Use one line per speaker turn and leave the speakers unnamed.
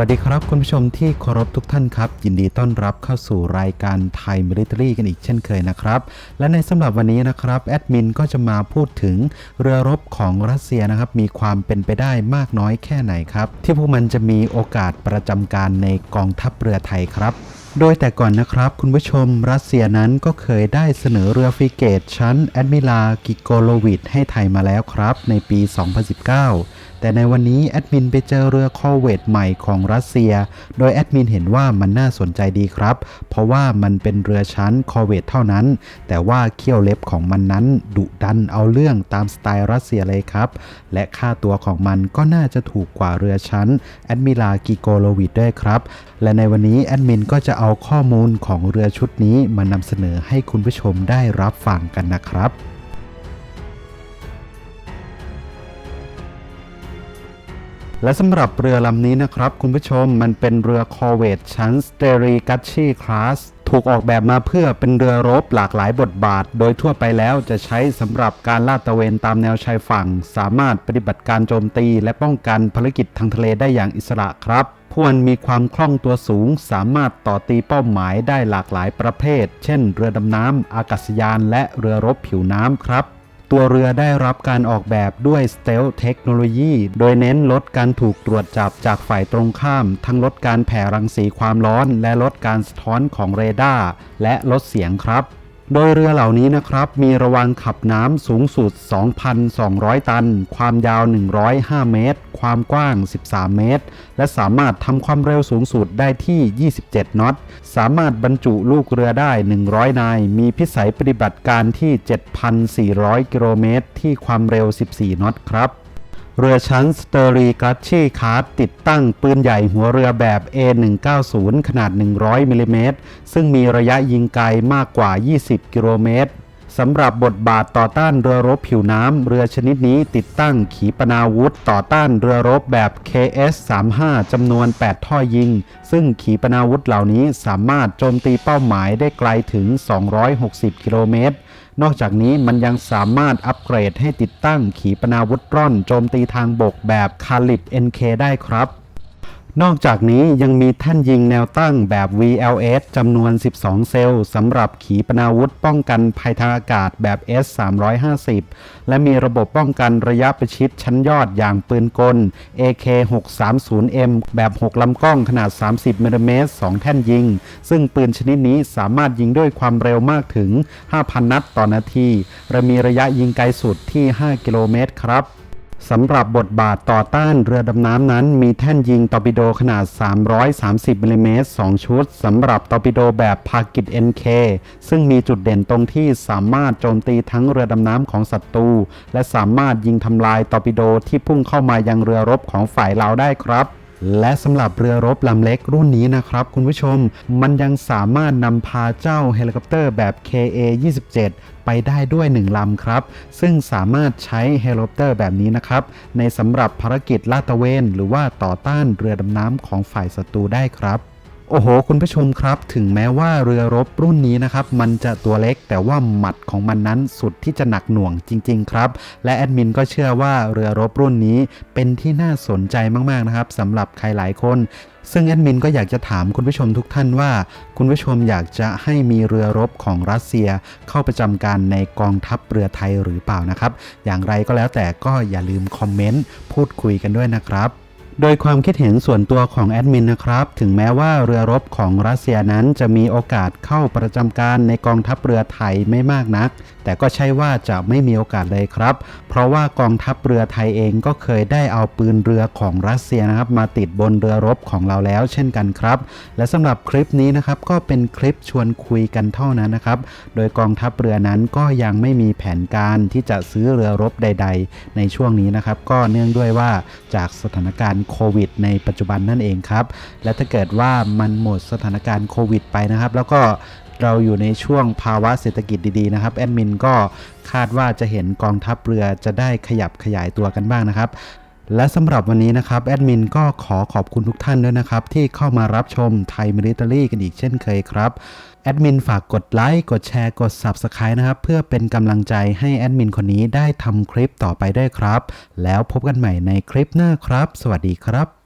สวัสดีครับคุณผู้ชมที่เคารพทุกท่านครับ ยินดีต้อนรับเข้าสู่รายการไทยมิลิเตอรี่กันอีกเช่นเคยนะครับ และในสำหรับวันนี้นะครับแอดมินก็จะมาพูดถึงเรือรบของรัสเซียนะครับ มีความเป็นไปได้มากน้อยแค่ไหนครับ ที่พวกมันจะมีโอกาสประจำการในกองทัพเรือไทยครับโดยแต่ก่อนนะครับ คุณผู้ชมรัสเซียนั้นก็เคยได้เสนอเรือฟริเกตชั้นแอดมิลากิโกโลวิดให้ไทยมาแล้วครับ ในปี 2019 แต่ในวันนี้แอดมินไปเจอเรือคอเวตใหม่ของรัสเซีย โดยแอดมินเห็นว่ามันน่าสนใจดีครับ เพราะว่ามันเป็นเรือชั้นคอเวตเท่านั้น แต่ว่าเขี้ยวเล็บของมันนั้นดุดันเอาเรื่องตามสไตล์รัสเซียเลยครับ และค่าตัวของมันก็น่าจะถูกกว่าเรือชั้นแอดมิลากิโกโลวิดด้วยครับ และในวันนี้แอดมินก็จะเอาข้อมูลของเรือชุดนี้มานำเสนอให้คุณผู้ชมได้รับฟังกันนะครับ และสำหรับเรือลำนี้นะครับ คุณผู้ชมมันเป็นเรือคอร์เวตชั้นสเตรีกัชชีคลาสถูกออกแบบมาเพื่อเป็นเรือรบหลากหลายบทบาท โดยทั่วไปแล้วจะใช้สำหรับการลาดตระเวนตามแนวชายฝั่ง สามารถปฏิบัติการโจมตีและป้องกันภารกิจทางทะเลได้อย่างอิสระครับพวกมันมีความคล่องตัวสูง สามารถต่อตีเป้าหมายได้หลากหลายประเภท เช่น เรือดำน้ำอากาศยานและเรือรบผิวน้ำครับ ตัวเรือได้รับการออกแบบด้วยสเตลเทคโนโลยีโดยเน้นลดการถูกตรวจจับจากฝ่ายตรงข้าม ทั้งลดการแผ่รังสีความร้อน และลดการสะท้อนของเรดาร์และลดเสียงครับ โดยเรือเหล่านี้นะครับ มีระวางขับน้ำสูงสุด 2,200 ตัน ความยาว 105 เมตร ความกว้าง 13 เมตร และสามารถทำความเร็วสูงสุดได้ที่ 27 นอต สามารถบรรจุลูกเรือได้ 100 นาย มีพิสัยปฏิบัติการที่ 7,400 กิโลเมตร ที่ความเร็ว 14 นอตครับ เรือชั้นสเตอรีกัชชี่คาร์ดติดตั้งปืนใหญ่หัวเรือแบบ A190 ขนาด 100มิลลิเมตรซึ่งมีระยะยิงไกลมากกว่า 20 กิโลเมตรสำหรับบทบาทต่อต้านเรือรบผิวน้ำ เรือชนิดนี้ติดตั้งขีปนาวุธต่อต้านเรือรบแบบ KS-35 จำนวน 8 ท่อยิง ซึ่งขีปนาวุธเหล่านี้สามารถโจมตีเป้าหมายได้ไกลถึง 260 กิโลเมตร นอกจากนี้มันยังสามารถอัปเกรดให้ติดตั้งขีปนาวุธร่อนโจมตีทางบกแบบคาลิบ NK ได้ครับ นอกจากนี้ยังมีแท่นยิงแนวตั้งแบบ VLS จำนวน 12 เซลล์สำหรับขีปนาวุธป้องกันภัยทางอากาศแบบ S350 และมีระบบป้องกันระยะประชิดชั้นยอดอย่างปืนกล AK630M แบบ 6 ลำกล้องขนาด 30มิลลิเมตร2แท่นยิง ซึ่งปืนชนิดนี้สามารถยิงด้วยความเร็วมากถึง 5,000 นัดต่อนาที และมีระยะยิงไกลสุดที่ 5 กิโลเมตรครับ สำหรับบทบาทต่อต้านเรือดำน้ำนั้น มีแท่นยิงตอร์ปิโดขนาด 330มิลลิเมตร2ชุดสำหรับตอร์ปิโดแบบพากิต NK ซึ่งมีจุดเด่นตรงที่สามารถโจมตีทั้งเรือดำน้ำของศัตรูและสามารถยิงทำลายตอร์ปิโดที่พุ่งเข้ามายังเรือรบของฝ่ายเราได้ครับ และสำหรับเรือรบลำเล็กรุ่นนี้นะครับคุณผู้ชมมันยังสามารถนำพาเจ้าเฮลิคอปเตอร์แบบ KA-27 ไปได้ด้วย 1 ลำครับ ซึ่งสามารถใช้เฮลิคอปเตอร์แบบนี้นะครับ ในสำหรับภารกิจลาดตระเวน หรือว่าต่อต้านเรือดำน้ำของฝ่ายศัตรูได้ครับ โอ้โห คุณผู้ชมครับ ถึงแม้ว่าเรือรบรุ่นนี้นะครับ มันจะตัวเล็กแต่ว่าหมัดของมันนั้นสุดที่จะหนักหน่วงจริง ๆ ครับ และแอดมินก็เชื่อว่าเรือรบรุ่นนี้เป็นที่น่าสนใจมาก ๆ นะครับสำหรับใครหลายคนซึ่งแอดมินก็อยากจะถามคุณผู้ชมทุกท่านว่า คุณผู้ชมอยากจะให้มีเรือรบของรัสเซีย เข้าประจำการในกองทัพเรือไทยหรือเปล่านะครับ อย่างไรก็แล้วแต่ก็อย่าลืมคอมเมนต์พูดคุยกันด้วยนะครับ โดยความคิดเห็นส่วนตัวของแอดมินนะครับ ถึงแม้ว่าเรือรบของรัสเซียนั้นจะมีโอกาสเข้าประจำการในกองทัพเรือไทยไม่มากนัก แต่ก็ใช่ว่าจะไม่มีโอกาสเลยครับ เพราะว่ากองทัพเรือไทยเองก็เคยได้เอาปืนเรือของรัสเซียนะครับ มาติดบนเรือรบของเราแล้วเช่นกันครับ และสำหรับคลิปนี้นะครับก็เป็นคลิปชวนคุยกันเท่านั้นนะครับ โดยกองทัพเรือนั้นก็ยังไม่มีแผนการที่จะซื้อเรือรบใด ๆ ในช่วงนี้นะครับ ก็เนื่องด้วยว่าจากสถานการณ์โควิด ในปัจจุบันนั่นเองครับ และถ้าเกิดว่ามันหมดสถานการณ์โควิด ไปนะครับ แล้วก็เราอยู่ในช่วงภาวะเศรษฐกิจดีๆนะครับแอดมินก็คาดว่าจะเห็นกองทัพเรือจะได้ขยับขยายตัวกันบ้างนะครับ และสำหรับวันนี้นะครับแอดมินก็ขอขอบคุณทุกท่านด้วยนะครับ ที่เข้ามารับชมไทยมิลิเตอรี่กันอีกเช่นเคยครับแอดมินฝากกดไลค์กดแชร์กด Subscribe นะครับ เพื่อเป็นกำลังใจให้แอดมินคนนี้ได้ทำคลิปต่อไปด้วยครับ แล้วพบกันใหม่ในคลิปหน้าครับ สวัสดีครับ